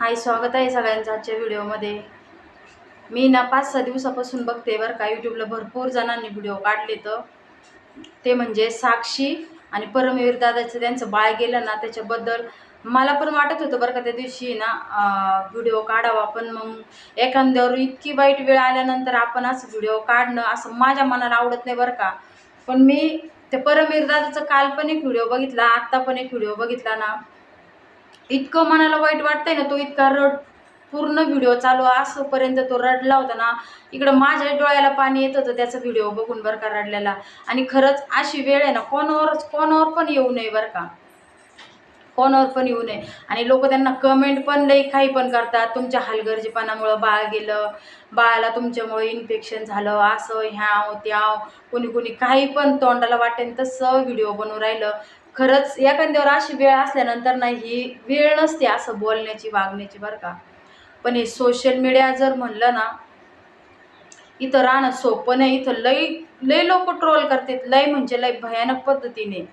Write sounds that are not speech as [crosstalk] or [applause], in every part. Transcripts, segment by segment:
हाय स्वागत आहे सगळ्यांचं आजच्या व्हिडिओमध्ये. मी ना पाच सहा दिवसापासून बघते बरं का यूट्यूबला भरपूर जणांनी व्हिडिओ काढले तर. ते म्हणजे साक्षी आणि परमवीर दादाचं त्यांचं बाळ गेलं ना त्याच्याबद्दल मला पण वाटत होतं बरं का त्या दिवशी ना व्हिडिओ काढावा. पण मग एखाद्यावर इतकी वाईट वेळ आल्यानंतर आपण असं व्हिडिओ काढणं असं माझ्या मनाला आवडत नाही बरं का. पण मी ते परमवीर दादाचं काल पण एक व्हिडिओ बघितला आत्ता पण एक व्हिडिओ बघितला ना. इतकं मनाला वाईट वाटतंय ना तो इतका रड पूर्ण व्हिडिओ चालू असंपर्यंत तो रडला होता ना इकडं माझ्या डोळ्याला पाणी येत होतं त्याचा व्हिडिओ बघून बरं का रडलेला. आणि खरंच अशी वेळ आहे ना कोणावर कोणावर पण येऊ नये बरं का. कोणावर पण येऊ नये. आणि लोक त्यांना कमेंट पण लई काही पण करतात. तुमच्या हलगर्जीपणामुळं बाळ गेलं बाळाला तुमच्यामुळे इन्फेक्शन झालं असं ह्याव त्याव कोणी कोणी काही पण तोंडाला वाटेन तसं व्हिडिओ बनवून राहिलं. खरंच एखाद्यावर अशी वेळ असल्यानंतर नाही ही वेळ नसते असं बोलण्याची वागण्याची बरं का. पण हे सोशल मीडिया जर म्हणलं ना इथं राहणं सोपं नाही. इथं लई लई लोक ट्रोल करतात. लय म्हणजे लय भयानक पद्धतीने.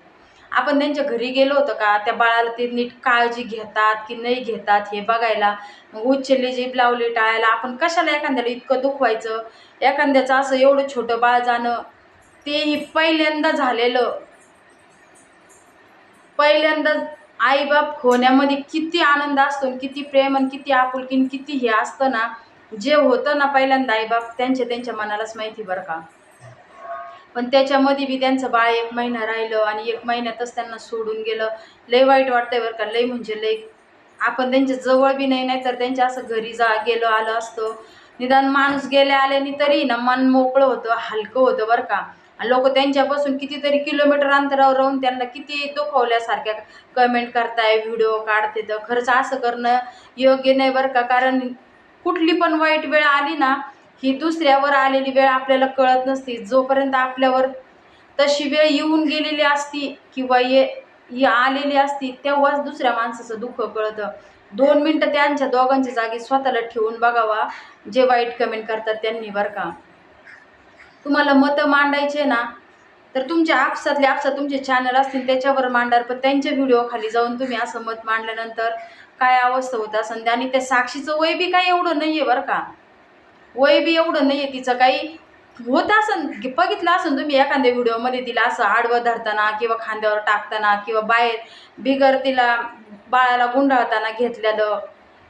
आपण त्यांच्या घरी गेलो होतो का त्या बाळाला ते नीट काळजी घेतात की नाही घेतात हे बघायला. मग उच्चले जीभ लावली टाळायला. आपण कशाला एखाद्याला इतकं दुखवायचं? एखाद्याचं असं एवढं छोटं बाळ जाणं तेही पहिल्यांदा झालेलं. पहिल्यांदाच आईबाप होण्यामध्ये किती आनंद असतो आणि किती प्रेम आणि किती आपुलकीन किती हे असतं ना जे होतं ना पहिल्यांदा आईबाप त्यांच्या त्यांच्या मनालाच माहिती बरं का. पण त्याच्यामध्ये बी त्यांचं बाळ एक महिना राहिलं आणि एक महिन्यातच त्यांना सोडून गेलं. लय वाईट वाटतंय बरं का लय म्हणजे लय आपण त्यांच्या जवळ बी नाही नाही तर त्यांच्या असं घरी जा गेलो आलं असतं. निदान माणूस गेल्या आल्याने तरी ना मन मोकळं होतं हलकं होतं बरं का. आणि लोक त्यांच्यापासून कितीतरी किलोमीटर अंतरावर राहून त्यांना किती दुखवल्यासारख्या कमेंट करताय व्हिडिओ काढते. तर खरंच असं करणं योग्य नाही बरं का. कारण कुठली पण वाईट वेळ आली ना ही दुसऱ्यावर आलेली वेळ आपल्याला कळत नसते. जोपर्यंत आपल्यावर तशी वेळ येऊन गेलेली असती किंवा ये आलेली असती तेव्हाच दुसऱ्या माणसाचं दुःख कळतं. दोन मिनटं त्यांच्या दोघांच्या जागी स्वतःला ठेवून बघावा. जे वाईट कमेंट करतात त्यांनी बरं का. तुम्हाला मतं मांडायचे ना तर तुमच्या आपसातले आपसात तुमचे चॅनल असतील त्याच्यावर मांडार पण त्यांच्या व्हिडिओ खाली जाऊन तुम्ही असं मत मांडल्यानंतर काय अवस्था होत असं आणि त्या साक्षीचं वय बी काही एवढं नाही आहे बरं का. वय बी एवढं नाही आहे तिचं काही होत असन बघितलं असन तुम्ही एखाद्या व्हिडिओमध्ये तिला असं आडवं धरताना किंवा खांद्यावर टाकताना किंवा बाहेर बिगर तिला बाळाला गुंडाळताना घेतलेलं.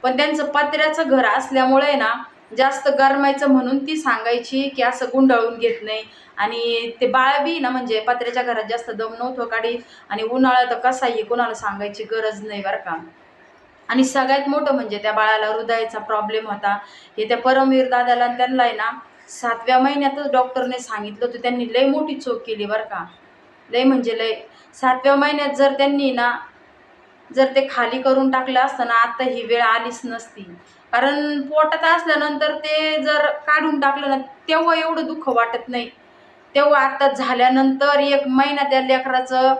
पण त्यांचं पत्र्याचं घर असल्यामुळे ना जास्त गरमायचं म्हणून ती सांगायची की असं गुंडाळून घेत नाही. आणि ते बाळबी ना म्हणजे पत्र्याच्या घरात जास्त दम नव्हतो काढी आणि उन्हाळा तर कसा आहे कोणाला सांगायची गरज नाही बरं का. आणि सगळ्यात मोठं म्हणजे त्या बाळाला हृदयाचा प्रॉब्लेम होता. हे त्या परमवीर दादाला त्यांना आहे ना सातव्या महिन्यातच डॉक्टरने सांगितलं होतं. त्यांनी लय मोठी चोख केली बरं का. लय म्हणजे लय. सातव्या महिन्यात जर त्यांनी ना जर ते खाली करून टाकलं असतं ना आत्ता ही वेळ आलीच नसती. कारण पोटात असल्यानंतर ते जर काढून टाकलं ना तेव्हा एवढं दुःख वाटत नाही. तेव्हा आता झाल्यानंतर एक महिना त्या लेकराचं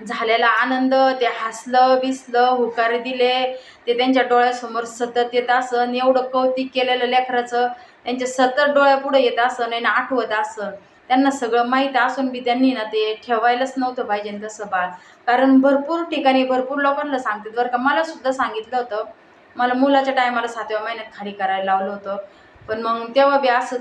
झालेला आनंद ते हसलं बिसलं हुकारे दिले. ते त्यांच्या डोळ्यासमोर सतत येत असं एवढं कौतिक केलेलं लेकराचं त्यांच्या सतत डोळ्यापुढे येत असं नाही ना आठवत असं. त्यांना सगळं माहीत असून बी त्यांनी ना ते ठेवायलाच नव्हतं पाहिजे तसं बाळ. कारण भरपूर ठिकाणी भरपूर लोकांना सांगतात बरं का मला सुद्धा सांगितलं होतं मला मुलाच्या टायमाला सातव्या महिन्यात खाली करायला लावलं होतं. पण मग तेव्हा बी असं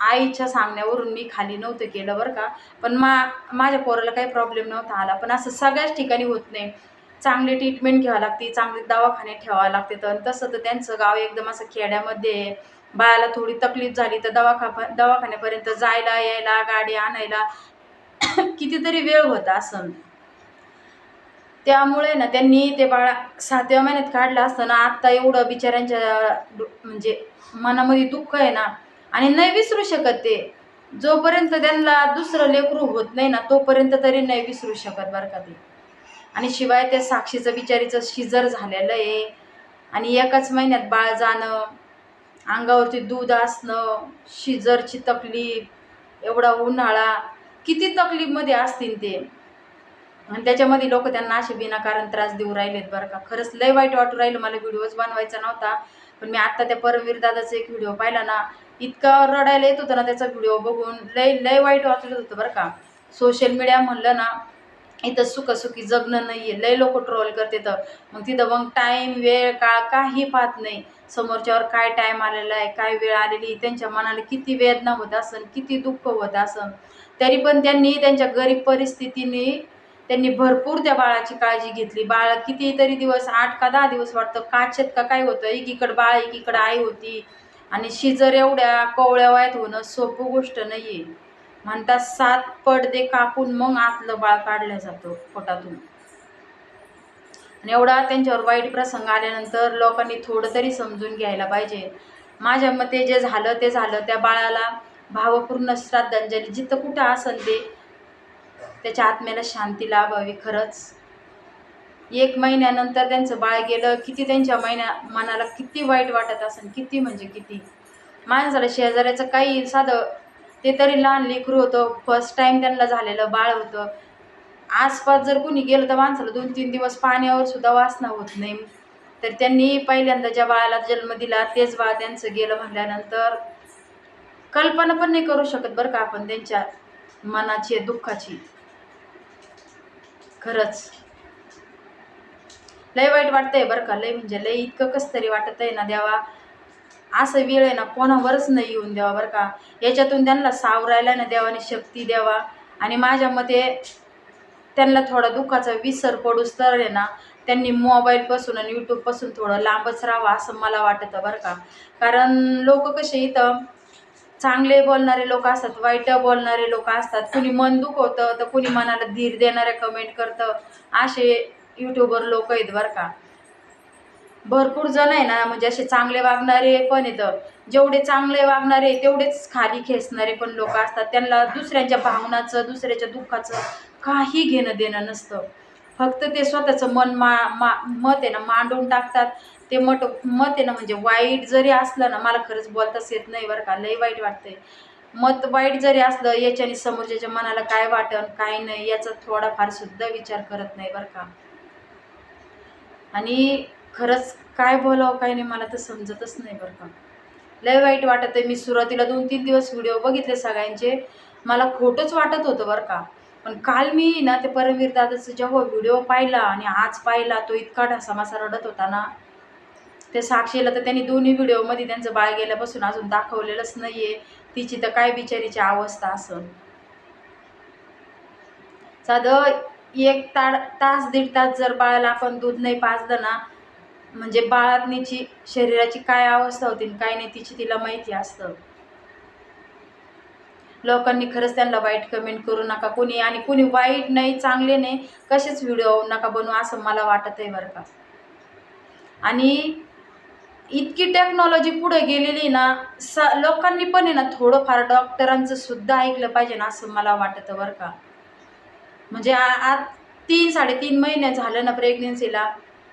आईच्या सांगण्यावरून मी खाली नव्हतं केलं बरं का. पण मा माझ्या पोराला काही प्रॉब्लेम नव्हता आला. पण असं सगळ्याच ठिकाणी होत नाही. चांगली ट्रीटमेंट घ्यावं लागते चांगले दवाखाने ठेवावं लागते. तर तसं तर त्यांचं गाव एकदम असं खेड्यामध्ये बाळाला थोडी तकलीफ झाली तर दवाखा दवाखान्यापर्यंत जायला यायला गाडी आणायला [coughs] कितीतरी वेळ होता असं. त्यामुळे ना त्यांनी ते बाळा सातव्या महिन्यात काढलं असतं ना आत्ता एवढं बिचाऱ्यांच्या म्हणजे मनामध्ये दुःख आहे ना. आणि नाही विसरू शकत ते. जोपर्यंत त्यांना दुसरं लेकरू होत नाही ना तोपर्यंत तरी नाही विसरू शकत बरं का ते. आणि शिवाय त्या साक्षीचं बिचारीचं शिजर झालेलं आहे. आणि एकाच महिन्यात बाळ जाणं अंगावरती दूध असणं शिजरची तकलीफ एवढा उन्हाळा किती तकलीफमध्ये असतील ते. आणि त्याच्यामध्ये लोक त्यांना असे विनाकारण त्रास देऊ राहिलेत बरं का. खरंच लय वाईट वाटू राहिलं. मला व्हिडिओज बनवायचा नव्हता. पण मी आत्ता त्या परमवीर दादाचा एक व्हिडिओ पाहिला ना इतका रडायला येत होतं ना त्याचा व्हिडिओ बघून. लय लय वाईट वाटलं होतं बरं का. सोशल मीडिया म्हणलं ना इथं सुखसुखी जगणं नाही आहे लय लोक ट्रोल करते तर मग तिथं मग टाईम वेळ काळ काही पाहत नाही. समोरच्यावर काय टाईम आलेला आहे काय वेळ आलेली त्यांच्या मनाला किती वेदना होत असन किती दुःख होत असन. तरी पण त्यांनी त्यांच्या गरीब परिस्थितीने त्यांनी भरपूर त्या बाळाची काळजी घेतली. बाळ कितीतरी दिवस आठ का दहा दिवस वाटतं काचेत का काय होतं एकीकडं बाळ एकीकडं आई होती. आणि शिजर एवढ्या कोवळ्या वयात होणं सोपं गोष्ट नाही आहे म्हणतात सात पडदे कापून मग आतलं बाळ काढलं जातं पोटातून. आणि एवढा त्यांच्यावर वाईट प्रसंग आल्यानंतर लोकांनी थोडं तरी समजून घ्यायला पाहिजे. माझ्या मते जे झालं ते झालं. त्या बाळाला भावपूर्ण श्रद्धांजली. जिथं कुठं असेल ते त्याच्या आत्म्याला शांती लाभावी खरंच. एक महिन्यानंतर त्यांचं बाळ गेलं किती त्यांच्या महिन्या मनाला किती वाईट वाटत असेल किती म्हणजे किती? माणसाला शेजाऱ्याचं काही साधं ते तरी लहान लेकरू होतं फर्स्ट टाईम त्यांना झालेलं बाळ होतं. आसपास जर कोणी गेलं तर माणसाला दोन तीन दिवस पाण्यावर सुद्धा वासना होत नाही. तर त्यांनी पहिल्यांदा ज्या बाळाला जन्म दिला तेच बाळ त्यांचं गेलं म्हटल्यानंतर कल्पना पण नाही करू शकत बरं का आपण त्यांच्या मनाची दुःखाची. खरंच. लय वाईट वाटतंय बरं का लय म्हणजे लय इतकं कसं तरी वाटत आहे ना देवा. असं वेळ आहे ना कोणावरच नाही येऊन द्यावा बरं का. याच्यातून त्यांना सावरायला ना देवाने शक्ती द्यावा. आणि माझ्या मते त्यांना थोडा दुःखाचा विसर पडूस तर आहे ना त्यांनी मोबाईलपासून आणि यूट्यूबपासून थोडं लांबच राहावं असं मला वाटतं बरं का. कारण लोक कसे इथं चांगले बोलणारे लोक असतात वाईट बोलणारे लोक असतात. कुणी मन दुखवतं तर कुणी मनाला धीर देणारे कमेंट करतं. असे यूट्यूबर लोक आहेत बरं का. भरपूर जण आहे ना म्हणजे असे चांगले वागणारे पण येतं जेवढे चांगले वागणारे तेवढेच खाली खेचणारे पण लोक असतात. त्यांना दुसऱ्यांच्या भावनाचं दुसऱ्याच्या दुःखाचं काही घेणं देणं नसतं. फक्त ते स्वतःचं मन मा मा मत आहे ना मांडून टाकतात. ते मत मत आहे ना म्हणजे वाईट जरी असलं ना मला खरंच बोलताच येत नाही बरं का लई वाईट वाटतंय. मत वाईट जरी असलं याच्याने समोरच्याच्या मनाला काय वाटन काय नाही याचा थोडाफार सुद्धा विचार करत नाही बरं का. आणि खरंच काय बोलावं काय नाही मला तर समजतच नाही बरं का. लय वाईट वाटत आहे मी सुरुवातीला दोन तीन दिवस व्हिडिओ बघितले सगळ्यांचे. मला खोटंच वाटत होतं बरं का. पण काल मी ना ते परमवीर दादाचं जेव्हा व्हिडिओ पाहिला आणि आज पाहिला तो इतका ढासामासा रडत होता ना. ते साक्षीला तर त्यांनी दोन्ही व्हिडिओमध्ये त्यांचं बाळ गेल्यापासून अजून दाखवलेलंच नाही आहे तिची तर काय बिचारीची अवस्था असं. साधं एक ता तास दीड तास जर बाळाला आपण दूध नाही पाजलं ना म्हणजे बाळातनीची शरीराची काय अवस्था होती आणि काय नाही तिची तिला माहिती असतं. लोकांनी खरंच त्यांना वाईट कमेंट करू नका. कोणी आणि कोणी वाईट नाही चांगले नाही कसेच व्हिडिओ नका बनवू असं मला वाटत आहे बरं का. आणि इतकी टेक्नॉलॉजी पुढे गेलेली ना स लोकांनी पण आहे ना थोडंफार डॉक्टरांचं सुद्धा ऐकलं पाहिजे ना असं मला वाटतं बरं का. म्हणजे आज तीन साडेतीन महिने झालं ना प्रेग्नेन्सीला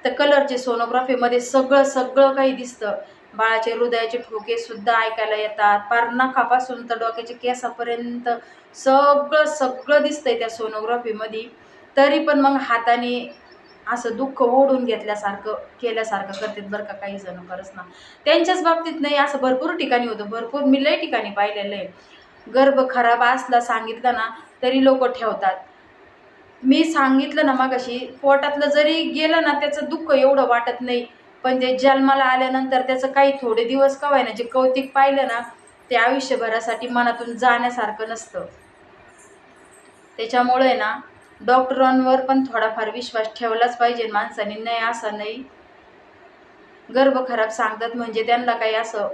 तर कलरचे सोनोग्राफीमध्ये सगळं सगळं काही दिसतं. बाळाचे हृदयाचे ठोके सुद्धा ऐकायला येतात. पार नखापासून तर डोक्याच्या केसापर्यंत सगळं सगळं दिसतंय त्या सोनोग्राफीमध्ये तरी पण मग हाताने असं दुःख ओढून घेतल्यासारखं केल्यासारखं करतात बरं का काही जण खरंच ना. त्यांच्याच बाबतीत नाही असं भरपूर ठिकाणी होतं. भरपूर मी लय ठिकाणी पाहिलेलं आहे. गर्भ खराब असला सांगितलं ना तरी लोक ठेवतात. मी सांगितलं ना मागाशी पोटातलं जरी गेलं ना त्याचं दुःख एवढं वाटत नाही. पण जे जन्माला आल्यानंतर त्याचं काही थोडे दिवस का ना जे कौतिक पाहिलं ना ते आयुष्यभरासाठी मनातून जाण्यासारखं नसतं. त्याच्यामुळे ना डॉक्टरांवर पण थोडाफार विश्वास ठेवलाच पाहिजे. माणसाने नाही असं नाही. गर्भ खराब सांगतात म्हणजे त्यांना काही असं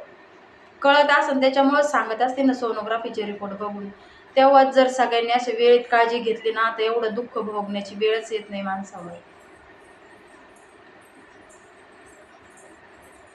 कळत असेल त्याच्यामुळंच सांगत असते ना सोनोग्राफीचे रिपोर्ट बघून. तेव्हाच जर सगळ्यांनी अशी वेळेत काळजी घेतली ना तर एवढं दुःख भोगण्याची वेळच येत नाही माणसावर.